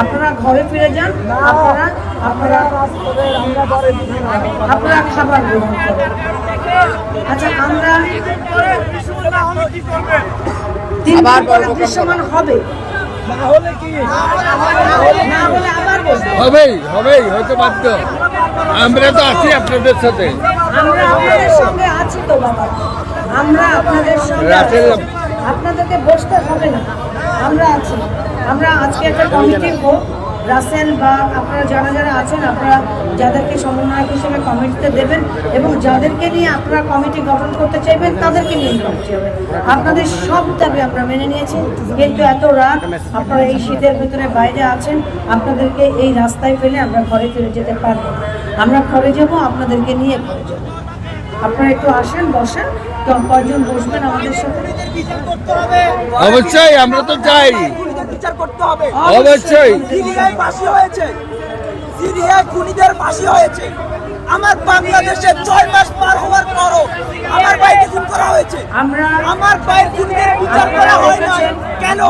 আপনারা ঘরে ফিরে যান আপনারা আপনারা আপনারা খাবার গ্রহণ করুন। আচ্ছা আমরা তিন দিন পরে দৃশ্যমান হবে। না হলে আবার বসবো হবেই হবেই হয়তো বাধ্য। আমরা তো আছি আপনাদের সাথে। আমরা আপনাদের সঙ্গে আছি তো বাবা। আমরা আপনাদের সঙ্গে আছি। আপনাদেরকে বসতে হবে না। আমরা আছি। আমরা আজকে একটা কমিটি হোক রাসেল বা আপনারা যারা যারা আছেন, আপনারা যাদেরকে সমন্বয়ক হিসেবে কমিটিতে দেবেন এবং যাদেরকে নিয়ে আপনারা কমিটি গঠন করতে চাইবেন, তাদেরকে নিয়ে কমিটি হবে। আপনাদের সব দাবি আমরা মেনে নিয়েছি। কিন্তু এত রাত আপনারা এই শীতের ভিতরে বাইরে আছেন, আপনাদেরকে এই রাস্তায় ফেলে আমরা ঘরে ফিরে যেতে পারব। আমরা ঘরে যাব, আপনাদেরকে নিয়ে ঘরে যাব। আপনারা একটু আসেন, বসেন, তো কয়জন বসবেন আমাদের সাথে? অবশ্যই, আমরা তো চাই বিচার করতে হবে। অবশ্যই। সিরিয়ায় ফাঁসি হয়েছে। সিরিয়ায় খুনিদের ফাঁসি হয়েছে। আমার বাংলাদেশে ছয় মাস পার হওয়ার পরও আমার ভাইকে খুন করা হয়েছে। আমার ভাইয়ের খুনিদের বিচার করা হয় না কেন?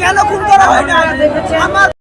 কেন খুন করা হয় না আমার